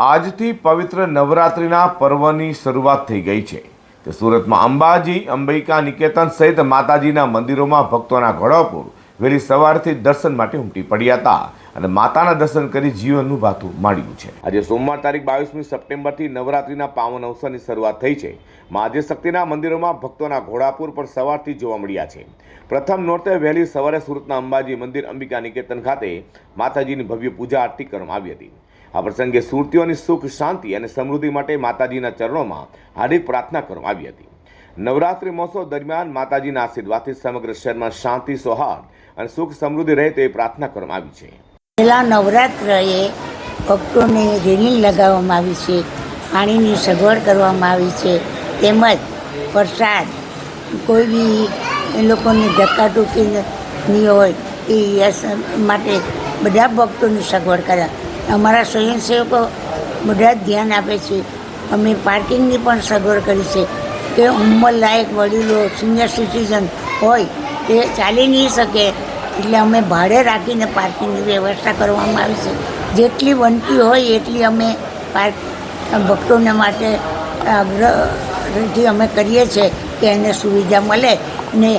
આજથી પવિત્ર નવરાત્રિના પર્વની શરૂઆત થઈ ગઈ છે. તે સુરતમાં અંબાજી, અંબિકા, નિકેતન સહિત માતાજીના મંદિરોમાં ભક્તોના ઘોડાપુર વહેલી સવારથી દર્શન માટે ઉમટી પડ્યા હતા. અને માતાના દર્શન કરી જીવનનું ભાતું માંડ્યું છે. આજે સોમવાર તારીખ બાવીસમી સપ્ટેમ્બરથી નવરાત્રિના પાવન અવસરની શરૂઆત થઈ છે. મહાદેવ શક્તિના મંદિરોમાં ભક્તોના ઘોડાપુર પણ સવારથી જોવા મળ્યા છે. પ્રથમ નોરતે વહેલી સવારે સુરતના અંબાજી મંદિર અંબિકા નિકેતન ખાતે માતાજીની ભવ્ય પૂજા આરતી કરવામાં આવી હતી. આ પ્રસંગે સુરતીઓની સુખ, શાંતિ અને સમૃદ્ધિ માટે માતાજીના ચરણોમાં હાર્દિક પ્રાર્થના કરવામાં આવી હતી. નવરાત્રિ મહોત્સવ દરમિયાન માતાજીના આશીર્વાદથી સમગ્ર શહેરમાં શાંતિ, સૌહાર્દ અને સુખ સમૃદ્ધિ રહે તેવી પ્રાર્થના કરવામાં આવી છે. પહેલા નવરાત્રએ ભક્તોને રેલિંગ લગાવવામાં આવી છે, પાણીની સગવડ કરવામાં આવી છે, તેમજ પ્રસાદ કોઈ બી એ લોકોને ધક્કાટુકી નહીં હોય એ માટે બધા ભક્તોની સગવડ કર્યા અમારા સ્વયંસેવકો બધા જ ધ્યાન આપે છે. અમે પાર્કિંગની પણ સગવડ કરી છે કે ઉંમરલાયક વડીલો, સિનિયર સિટીઝન હોય તે ચાલી નહીં શકે એટલે અમે ભાડે રાખીને પાર્કિંગની વ્યવસ્થા કરવામાં આવી છે. જેટલી બનતી હોય એટલી અમે પાર્ક, ભક્તોને માટે આગ્રહથી અમે કરીએ છીએ કે એને સુવિધા મળે ને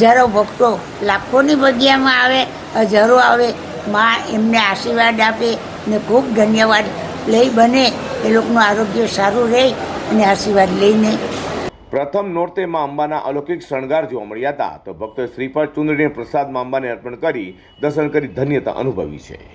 હજારો ભક્તો લાખોની જગ્યામાં આવે, હજારો આવે, મા એમને આશીર્વાદ આપે ને ખૂબ ધન્યવાદ. લઈ બને, એ લોકોનું આરોગ્ય સારું રહે અને આશીર્વાદ લઈને પ્રથમ નોરતે માં અંબાના અલૌકિક શણગાર જોવા મળ્યા હતા. તો ભક્તોએ શ્રીફળ ચુંદડીને પ્રસાદમાં અંબાને અર્પણ કરી દર્શન કરી ધન્યતા અનુભવી છે.